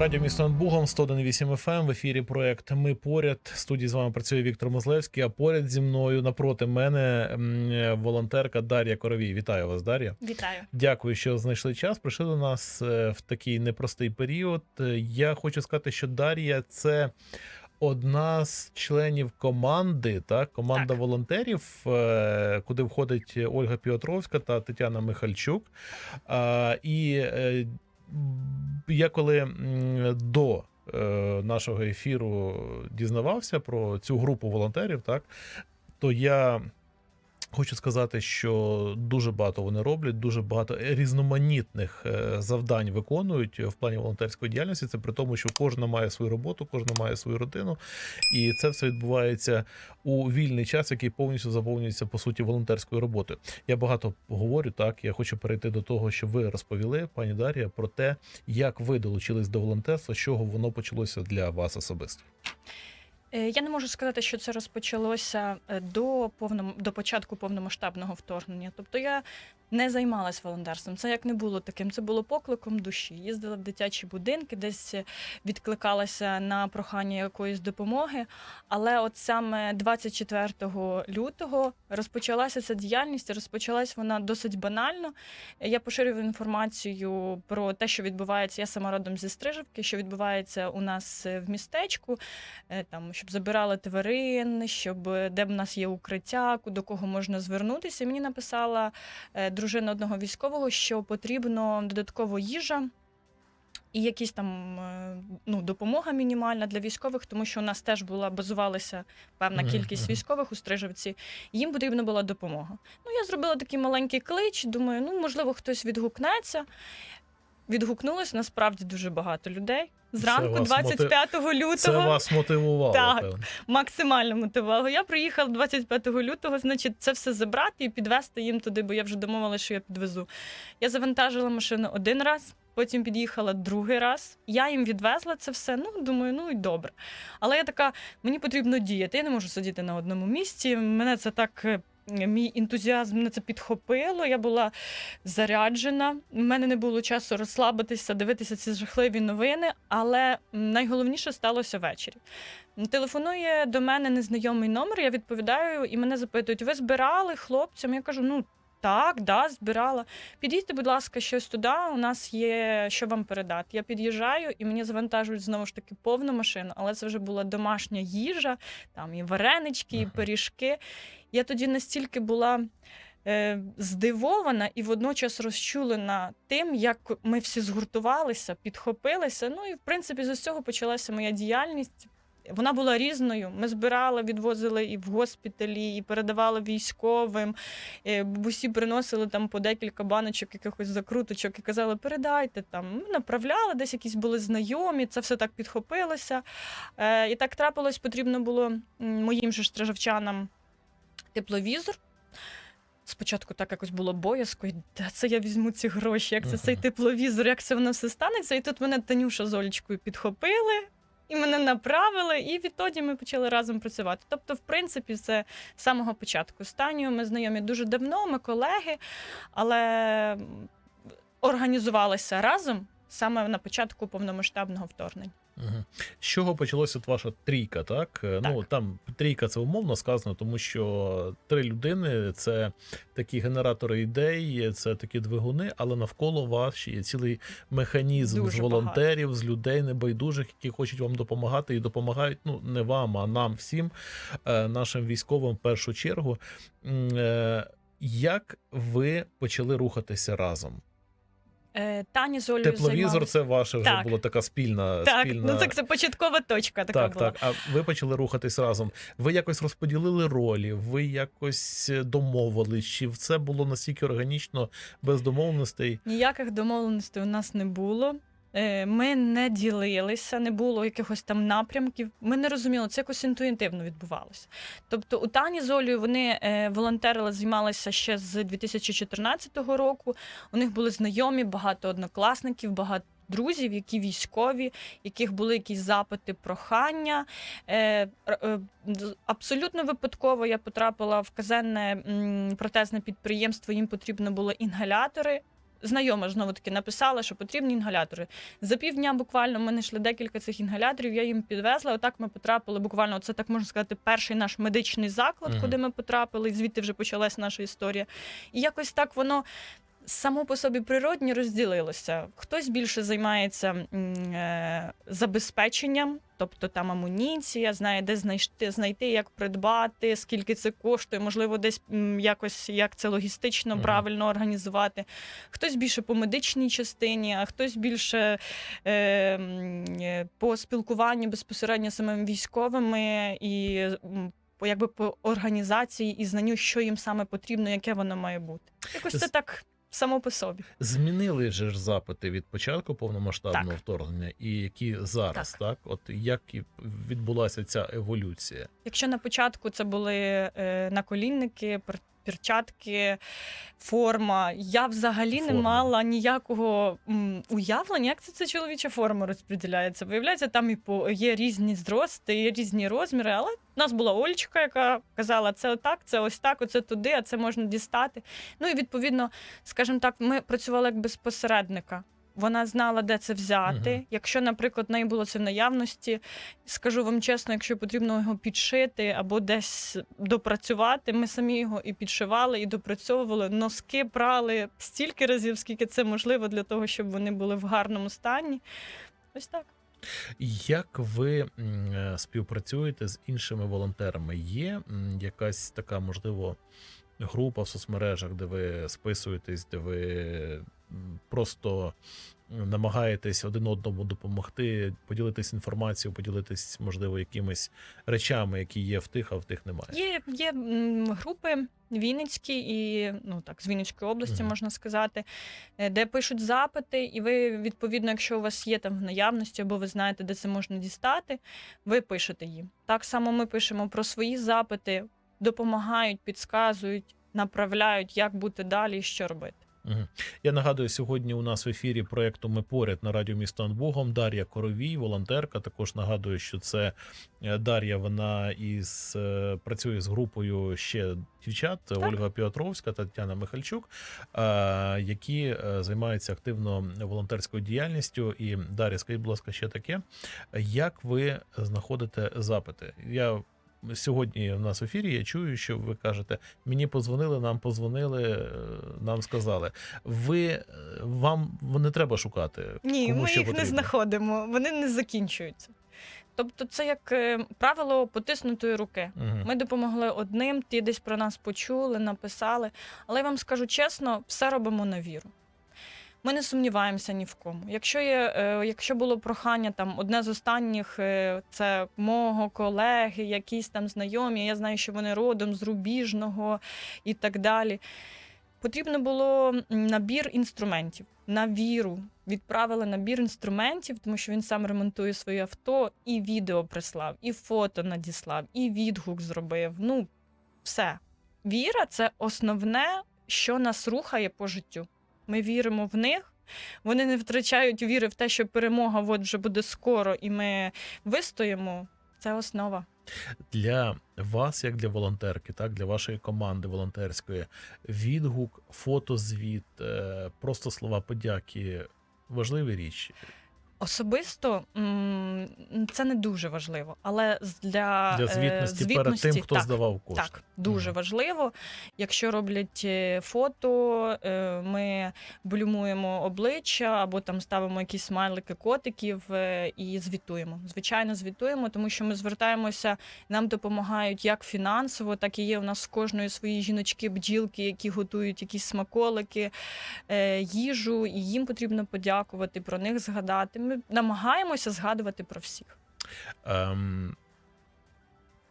Радіо місто над Бугом, 101.8 FM, в ефірі проект Ми поряд. В студії з вами працює Віктор Мозлевський. А поряд зі мною напроти мене волонтерка Дар'я Коровій. Вітаю вас, Дар'я. Вітаю. Дякую, що знайшли час. Прийшли до нас е, в такий непростий період. Е, Я хочу сказати, що Дар'я це. Одна з членів команди, так, команда Так. волонтерів, е, куди входить Ольга Піотровська та Тетяна Михальчук. І я коли до е, нашого ефіру дізнавався про цю групу волонтерів, так, то я хочу сказати, що дуже багато вони роблять, дуже багато різноманітних е, завдань виконують в плані волонтерської діяльності. Це при тому, що кожна має свою роботу, кожна має свою родину, і це все відбувається у вільний час, який повністю заповнюється по суті волонтерською роботою. Я багато говорю так. Я хочу перейти до того, що ви розповіли, пані Дар'я, про те, як ви долучились до волонтерства, з чого воно почалося для вас особисто. Е, Я не можу сказати, що це розпочалося е, до повном до початку повномасштабного вторгнення. Тобто я не займалась волонтерством. Це як не було таким. Це було покликом душі. Їздила в дитячі будинки, десь е, відкликалася на прохання якоїсь допомоги. Але от саме 24 лютого розпочалася ця діяльність. Розпочалась вона досить банально. Я поширюю інформацію про те, що відбувається. Я сама родом зі Стрижівки, що відбувається у нас в містечку. Там щоб забирали тварин, щоб е, де в нас є укриття, до кого можна звернутися. І мені написала е, дружина одного військового, що потрібно додатково їжа. І якісь там е, ну, допомога мінімальна для військових, тому що у нас теж була базувалася певна кількість військових у Стрижевці. Їм потрібна була допомога. Ну, я зробила такий маленький клич. Думаю, ну можливо, хтось відгукнеться. Відгукнулось насправді дуже багато людей. Зранку, вас 25 лютого, Це вас мотивувало, Так. певно. максимально мотивувало. Я приїхала 25 лютого, значить, це все забрати і підвезти їм туди, бо я вже домовилася, що я підвезу. Я завантажила машину один раз, потім під'їхала другий раз. Я їм відвезла це все. Ну, думаю, ну і добре. Але я така, мені потрібно діяти. Я не можу сидіти на одному місці. Мене це так. Мій ентузіазм мене це підхопило. Я була заряджена. У мене не було часу розслабитися, дивитися ці жахливі новини. Але найголовніше сталося ввечері. Телефонує до мене незнайомий номер, я відповідаю, і мене запитують: ви збирали хлопцям? Я кажу, ну. Так, да, збирала. Підійдьте, будь ласка, щось туди. У нас є що вам передати. Я під'їжджаю і мені завантажують знову ж таки повну машину, але це вже була домашня їжа, там і варенички, і пиріжки. Я тоді настільки була е, здивована і водночас розчулена тим, як ми всі згуртувалися, підхопилися. Ну і в принципі з цього почалася моя діяльність. Вона була різною. Ми збирали, відвозили і в госпіталі, і передавали військовим. Е, Бабусі приносили там по декілька баночок, якихось закруточок і казали, передайте там. Ми направляли, десь якісь були знайомі, це все так підхопилося. Е, І так трапилось, потрібно було моїм же стражавчанам тепловізор. Спочатку так якось було боязко, і де це я візьму ці гроші, як це цей тепловізор, як це воно все станеться. І тут мене Танюша з Олечкою підхопили. І мене направили, і відтоді ми почали разом працювати. Тобто, в принципі, це з самого початку. З ми знайомі дуже давно, ми колеги, але організувалися разом саме на початку повномасштабного вторгнення. Мгм. З чого почалася ваша трійка, так? Е, Ну там трійка це умовно сказано, тому що три людини це такі генератори ідей, це такі двигуни, але навколо вас ще є цілий механізм Дуже з волонтерів, з людей небайдужих, які хочуть вам допомагати і допомагають. Ну не вам, а нам всім, е, нашим військовим в першу чергу. Е, Як ви почали рухатися разом? Е, Таня з Олею Тепловізор займалися. це ваше вже Так. була така спільна Так, спільна. ну так це початкова точка така Так, була. так. А ви почали рухатись разом. Ви якось розподілили ролі, ви якось домовились, чи це було настільки органічно, без домовленостей? Ніяких домовленостей у нас не було. Е, Ми не ділилися, не було якихось там напрямків. Ми не розуміли, це якось інтуїтивно відбувалося. Тобто, у Тані з Олею вони е, волонтерили, займалися ще з 2014 року. У них були знайомі, багато однокласників, багато. Друзів, які військові, яких були якісь запити, прохання. Е, абсолютно випадково я потрапила в казенне протезне підприємство. Їм потрібно було інгалятори знайома знову таки написала, що потрібні інгалятори. За півдня буквально ми знайшли декілька цих інгаляторів. Я їм підвезла. Отак ми потрапили. Буквально це так можна сказати, перший наш медичний заклад, Мгм. куди ми потрапили. Звідти вже почалась наша історія. І якось так воно. Само по собі природні розділилося. Хтось більше займається е, забезпеченням, тобто там амуніція, знає, де знайти, знайти, як придбати, скільки це коштує, можливо, десь якось як це логістично правильно організувати. Хтось більше по медичній частині, а хтось більше е, е, по спілкуванню безпосередньо самими військовими і по якби по організації і знанню, що їм саме потрібно, яке воно має бути. Якось це так само по собі. Змінили же ж запити від початку повномасштабного Так. вторгнення, і які зараз, так. От як і відбулася ця еволюція? Якщо на початку це були е, наколінники, перчатки, форма, я взагалі не мала ніякого м, уявлення, як це, це чоловіча форма розподіляється. Виявляється, там і по є різні зрости, є різні розміри. Але в нас була Олечка, яка казала, це отак, це ось так, оце туди, а це можна дістати. Ну і відповідно, скажімо так, ми працювали як без посередника. Вона знала, де це взяти. Мгм. Якщо, наприклад, в неї було це в наявності, скажу вам чесно, якщо потрібно його підшити або десь допрацювати, ми самі його і підшивали, і допрацьовували. Носки прали стільки разів, скільки це можливо для того, щоб вони були в гарному стані. Ось так. Як ви е, співпрацюєте з іншими волонтерами? Є якась така, можливо, група в соцмережах, де ви списуєтесь, де ви просто намагаєтесь один одному допомогти, поділитись інформацією, поділитись, можливо, якимись речами, які є в тих, а в тих немає. Є, є групи Вінницькі і ну так з Вінницької області Мгм. можна сказати, е, де пишуть запити, і ви відповідно, якщо у вас є там в наявності, або ви знаєте, де це можна дістати, ви пишете їм. Так само ми пишемо про свої запити, допомагають, підказують, направляють, як бути далі і що робити. Я нагадую, сьогодні у нас в ефірі проєкту Ми поряд на радіо місто над Богом. Дар'я Коровій, волонтерка. Також нагадую, що це е, Дар'я. Вона із е, працює з групою ще дівчат Ольга Піотровська та Тетяна Михальчук, е, які займаються активно волонтерською діяльністю. І Дар'я, скажіть, будь ласка, ще таке. Як ви знаходите запити? Я Сьогодні у нас в ефірі я чую, що ви кажете: мені позвонили, нам позвонили, е, нам сказали. Ви е, вам не треба шукати. Ні, кому ми їх не знаходимо, вони не закінчуються. Тобто, це як е, правило потиснутої руки. Мгм. Ми допомогли одним, ті десь про нас почули, написали. Але я вам скажу чесно, все робимо на віру. Ми не сумніваємося ні в кому. Якщо є, е, якщо було прохання, там одне з останніх е, це мого колеги, якісь там знайомі, я знаю, що вони родом з рубіжного і так далі. Потрібно було набір інструментів. На віру відправили набір інструментів, тому що він сам ремонтує своє авто, і відео прислав, і фото надіслав, і відгук зробив. Ну, все. Віра це основне, що нас рухає по життю. Ми віримо в них. Вони не втрачають віри в те, що перемога от вже буде скоро, і ми вистоїмо. Це основа. для вас, як для волонтерки, так для вашої команди волонтерської, відгук, фотозвіт, е, просто слова подяки важливі річ. Особисто це не дуже важливо, але для, Для е, звітності, перед тим, хто так, здавав кошти. Так, дуже Мгм. важливо. Якщо роблять е, фото, е, ми блюмуємо обличчя або там ставимо якісь смайлики котиків і звітуємо. Звичайно, звітуємо, тому що ми звертаємося, нам допомагають як фінансово, так і є у нас в кожної свої жіночки-бджілки, які готують якісь смаколики, їжу, і їм потрібно подякувати, про них згадати. Ми намагаємося згадувати про всіх. Ем,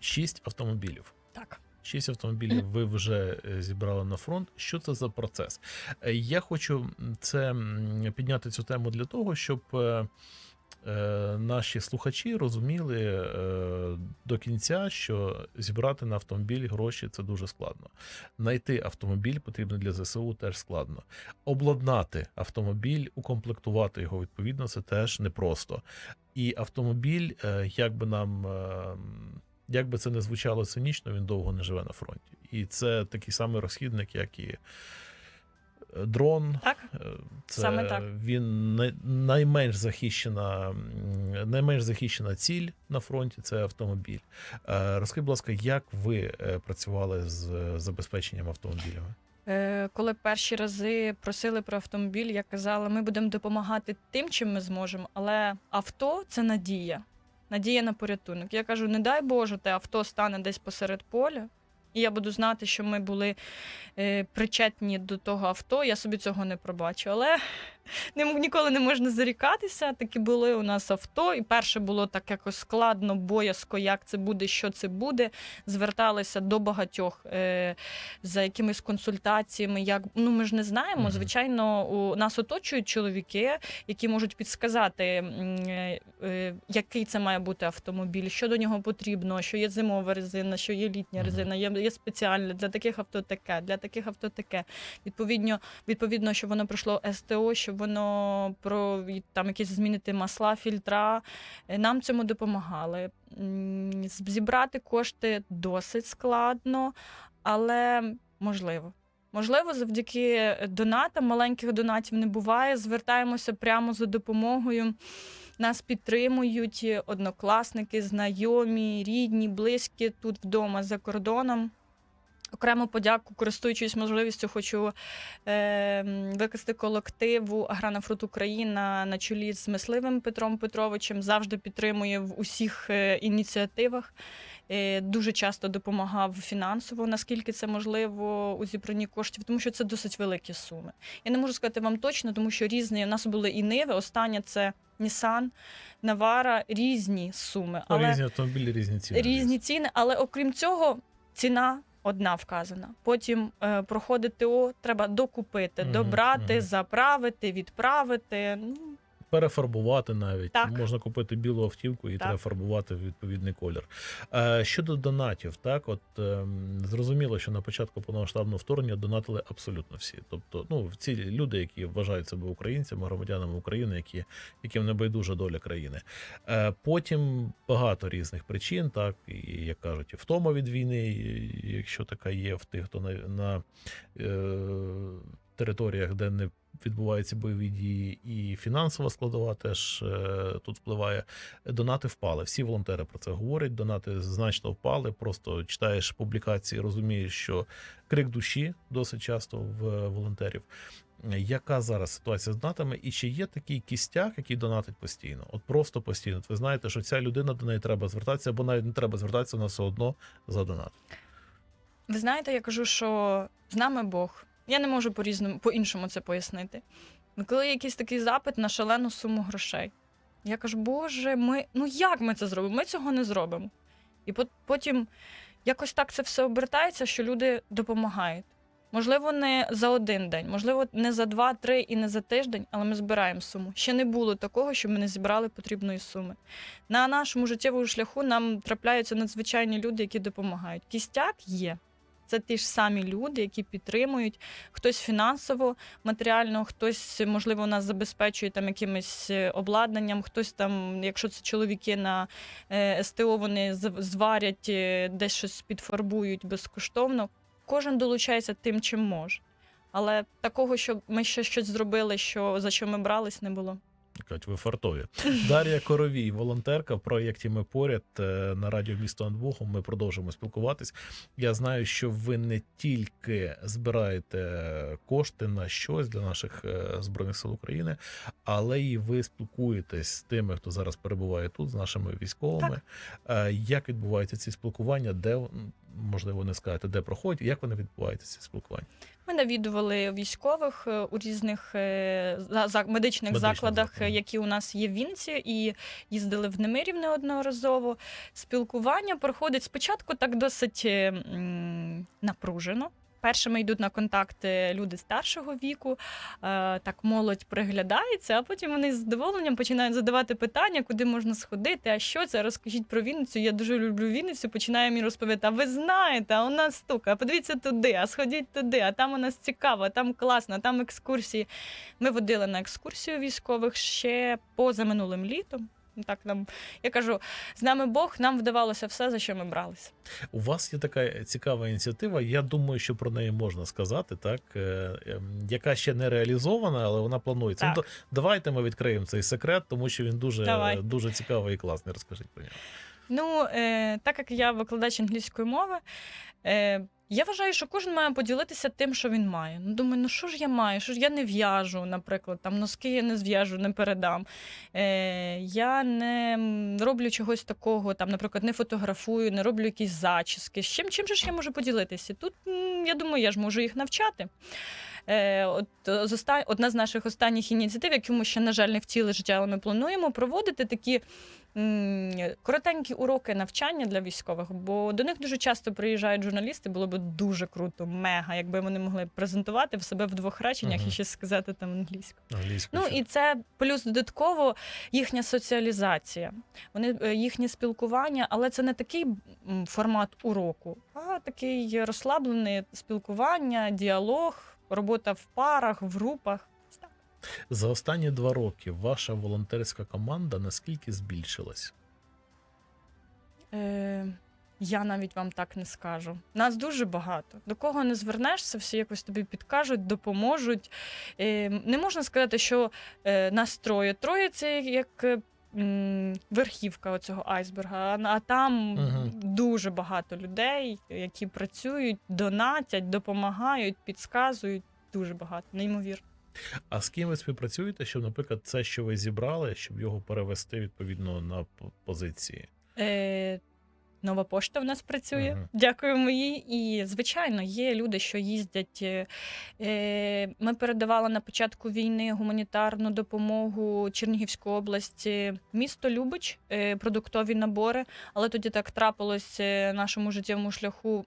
шість автомобілів. Так. Шість автомобілів ви вже е, зібрали на фронт. Що це за процес? Е, Я хочу це підняти цю тему для того, щоб е, е, наші слухачі розуміли е, до кінця, що зібрати на автомобіль гроші це дуже складно. Найти автомобіль потрібно для ЗСУ теж складно. Обладнати автомобіль, укомплектувати його відповідно, це теж непросто. І автомобіль, е, як би нам. е, Як би це не звучало цинічно, він довго не живе на фронті. І це такий самий розхідник, як і е, дрон. Так, Це Саме так. він найменш захищена, найменш захищена ціль на фронті це автомобіль. Розкажіть, будь ласка, як ви працювали з забезпеченням автомобілями? Е, коли перші рази просили про автомобіль, я казала, ми будемо допомагати тим, чим ми зможемо, але авто це надія. Надія на порятунок. Я кажу, не дай Боже, те авто стане десь посеред поля, і я буду знати, що ми були е, причетні до того авто. Я собі цього не пробачу. Але не, ніколи не можна зарікатися. Такі були у нас авто. І перше було так якось складно, боязко, як це буде, що це буде. Зверталися до багатьох е, за якимись консультаціями. Як ну ми ж не знаємо. Звичайно, у нас оточують чоловіки, які можуть підсказати, е, е, який це має бути автомобіль, що до нього потрібно, що є зимова резина, що є літня резина, є, є спеціальне для таких авто таке, для таких авто таке. Відповідно, відповідно, щоб воно пройшло СТО, щоб воно про там якісь змінити масла, фільтра. Е, Нам цьому допомагали. Зібрати кошти досить складно, але можливо. Можливо, завдяки донатам, маленьких донатів не буває. Звертаємося прямо за допомогою. Нас підтримують однокласники, знайомі, рідні, близькі тут вдома за кордоном. Окремо подяку, користуючись можливістю, хочу е, викласти колективу Аграна Фрут Україна на чолі з мисливим Петром Петровичем. Завжди підтримує в усіх е, ініціативах. Е, дуже часто допомагав фінансово, наскільки це можливо у зібранні коштів, тому що це досить великі суми. Я не можу сказати вам точно, тому що різні у нас були і Ниви. Остання це Нісан, Навара, різні суми. Ну, Різні автомобілі, різні ціни. Різні ціни, але окрім цього, ціна одна вказана. Потім е, проходить ТО, треба докупити, добрати, заправити, відправити. Ну, перефарбувати навіть. Так. Можна купити білу автівку і Так. треба фарбувати в відповідний колір. Е, щодо донатів, так от ем, зрозуміло, що на початку повномасштабного вторгнення донатили абсолютно всі. Тобто, ну ці люди, які вважають себе українцями, громадянами України, які яким не байдужа доля країни. Е, потім багато різних причин, так і як кажуть, і втома від війни, якщо така є в тих, хто на, на е, територіях, де не відбуваються бойові дії, і фінансова складова теж е, тут впливає. Донати впали. Всі волонтери про це говорять. Донати значно впали. Просто читаєш публікації, розумієш, що крик душі досить часто в волонтерів. Яка зараз ситуація з донатами, і чи є такий кістяк, який донатить постійно? От просто постійно. Ви знаєте, що ця людина до неї треба звертатися, або навіть не треба звертатися, вона все одно за донат. ви знаєте, я кажу, що з нами Бог. Я не можу по-різному, по-іншому це пояснити. Коли є якийсь такий запит на шалену суму грошей, я кажу, Боже, ми ну як ми це зробимо? Ми цього не зробимо. І потім якось так це все обертається, що люди допомагають. Можливо, не за один день, можливо, не за два-три і не за тиждень, але ми збираємо суму. Ще не було такого, щоб ми не зібрали потрібної суми. На нашому життєвому шляху нам трапляються надзвичайні люди, які допомагають. Кістяк є. Це ті ж самі люди, які підтримують хтось фінансово, матеріально, хтось, можливо, нас забезпечує там якимось е, обладнанням, хтось там, якщо це чоловіки на е, СТО, вони зварять, е, десь щось підфарбують безкоштовно. Кожен долучається тим, чим може. Але такого, щоб ми ще щось зробили, що за що ми брались, не було. Кажуть, ви фартові. Дар'я Коровій, волонтерка в проєкті Ми поряд е, на радіо місто над Ми продовжимо спілкуватись. Я знаю, що ви не тільки збираєте кошти на щось для наших е, збройних сил України, але і ви спілкуєтесь з тими, хто зараз перебуває тут, з нашими військовими. Е, Як відбуваються ці спілкування? Де можливо не скажете, де проходять? Як вони відбуваються ці спілкування? Ми навідували військових е, у різних е, медичних Медичних закладах, закладах. е, які у нас є в Вінці, і їздили в Немирів неодноразово. Спілкування проходить спочатку так досить е, напружено. Першими йдуть на контакти люди старшого віку, е, так молодь приглядається, а потім вони з задоволенням починають задавати питання, куди можна сходити, а що це? Розкажіть про Вінницю. Я дуже люблю Вінницю. Починає мені розповідати. А ви знаєте, а у нас тут, а подивіться туди, а сходіть туди, а там у нас цікаво, а там класно, а там екскурсії. Ми водили на екскурсію військових ще поза минулим літом. Так нам я кажу, з нами Бог, нам вдавалося все, за що ми бралися. У вас є така цікава ініціатива. Я думаю, що про неї можна сказати, так е, ем, яка ще не реалізована, але вона планується. Так. Ну, то давайте ми відкриємо цей секрет, тому що він дуже, Давай. дуже цікавий і класний. Розкажіть про нього. Ну, е, так як я викладач англійської мови, е, я вважаю, що кожен має поділитися тим, що він має. Ну, думаю, ну що ж я маю? Що ж я не в'яжу, наприклад, там носки я не зв'яжу, не передам. Е, я не роблю чогось такого, там, наприклад, не фотографую, не роблю якісь зачіски. З чим, чим же ж я можу поділитися? Тут, я думаю, я ж можу їх навчати. Е, от, з оста... Одна з наших останніх ініціатив, яку ми ще, на жаль, не втіли життя, але ми плануємо проводити такі коротенькі уроки навчання для військових, бо до них дуже часто приїжджають журналісти. Було б дуже круто, мега, якби вони могли презентувати в себе в двох реченнях Мгм. і ще сказати там англійською. Англійською. Ну і це плюс додатково їхня соціалізація, вони е, їхнє спілкування, але це не такий формат уроку, а такий розслаблений спілкування, діалог, робота в парах, в групах. За останні два роки ваша волонтерська команда наскільки збільшилась? Е, я навіть вам так не скажу. Нас дуже багато. До кого не звернешся, всі якось тобі підкажуть, допоможуть. Е, не можна сказати, що е, нас троє. Троє це як. Верхівка оцього айсберга, а, а там угу. дуже багато людей, які працюють, донатять, допомагають, підказують. Дуже багато, неймовірно. А з ким ви співпрацюєте, щоб, наприклад, це, що ви зібрали, щоб його перевести відповідно на позиції? Е, нова пошта в нас працює. Мгм. Дякуємо їй. І, звичайно, є люди, що їздять. е, Е, ми передавали на початку війни гуманітарну допомогу Чернігівської області, місто Любич, е, продуктові набори. Але тоді так трапилось е, нашому життєвому шляху.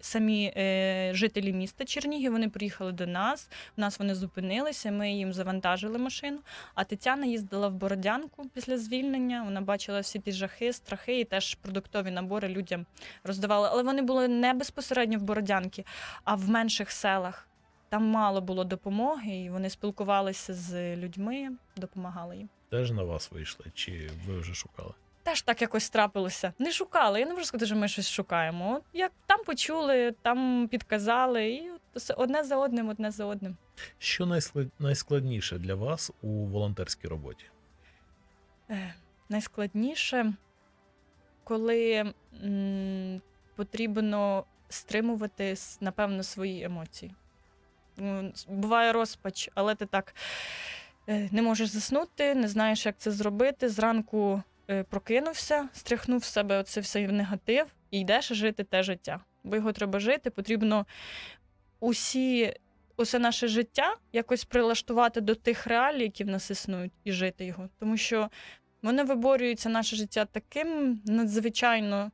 Самі е, жителі міста Чернігів вони приїхали до нас. У нас вони зупинилися. Ми їм завантажили машину. А Тетяна їздила в Бородянку після звільнення. Вона бачила всі ті жахи, страхи і теж продуктові набори людям роздавали. Але вони були не безпосередньо в Бородянці, а в менших селах. Там мало було допомоги, і вони спілкувалися з людьми, допомагали їм. Теж на вас вийшли, чи ви вже шукали? Теж так якось трапилося. Не шукали. Я не можу сказати, що ми щось шукаємо. От як там почули, там підказали, і от все одне за одним, одне за одним. Що найсклад- найскладніше для вас у волонтерській роботі? Е, найскладніше, коли м, потрібно стримувати, напевно, свої емоції. Буває розпач, але ти так е, не можеш заснути, не знаєш, як це зробити. Зранку е, прокинувся, стряхнув з себе оце все негатив і йдеш жити те життя. Бо його треба жити, потрібно усі, усе наше життя якось прилаштувати до тих реалій, які в нас існують, і жити його. Тому що Воно виборюється наше життя таким надзвичайно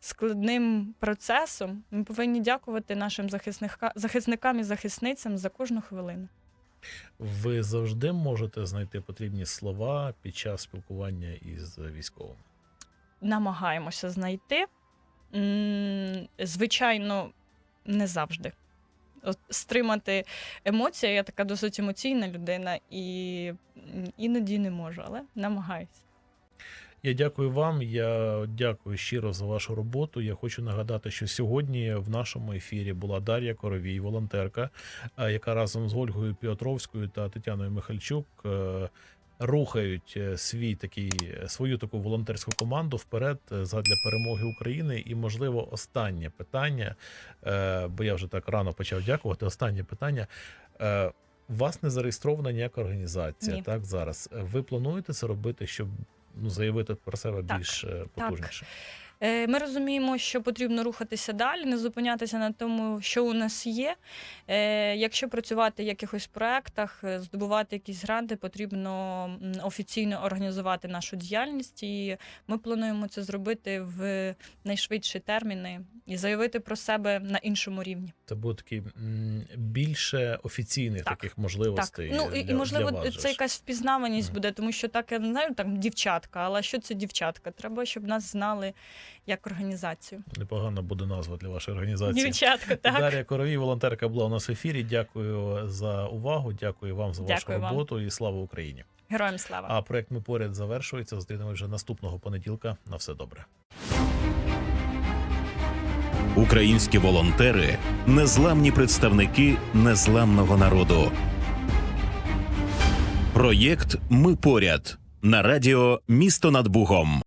складним процесом. Ми повинні дякувати нашим захисника, захисникам і захисницям за кожну хвилину. Ви завжди можете знайти потрібні слова під час спілкування із військовими. Намагаємося знайти. Звичайно, не завжди. От, стримати емоції, я така досить емоційна людина, і іноді не можу, але намагаюся. Я дякую вам. Я дякую щиро за вашу роботу. Я хочу нагадати, що сьогодні в нашому ефірі була Дар'я Коровій, волонтерка, е, яка разом з Ольгою Піотровською та Тетяною Михальчук е, рухають е, свій такий свою таку волонтерську команду вперед задля перемоги України. І, можливо, останнє питання, бо я вже так рано почав дякувати. Останнє питання. У вас не зареєстрована ніяка організація, Ні. так зараз. Ви плануєте це робити, щоб заявити про себе Так, більш е, потужніше? Е, Ми розуміємо, що потрібно рухатися далі, не зупинятися на тому, що у нас є. Е, Якщо працювати в якихось проектах, е, здобувати якісь гранти, потрібно офіційно організувати нашу діяльність. І ми плануємо це зробити в найшвидші терміни і заявити про себе на іншому рівні. Це буде такі більше офіційних Так, таких можливостей. Так, ну і, для, і можливо, для вас це ж. якась впізнаваність Мгм. буде, тому що так я не знаю, там дівчатка, але що це дівчатка? Треба, щоб нас знали як організацію. Непогана буде назва для вашої організації. Дівчатко, так. Дар'я Коровій, волонтерка була у нас в ефірі. Дякую за увагу. Дякую вам за Дякую вашу вам. роботу і слава Україні. Героям слава! А проект ми поряд завершується. Зустрінемося вже наступного понеділка. На все добре. Українські волонтери незламні представники незламного народу. Проєкт Ми поряд на радіо Місто над Бугом.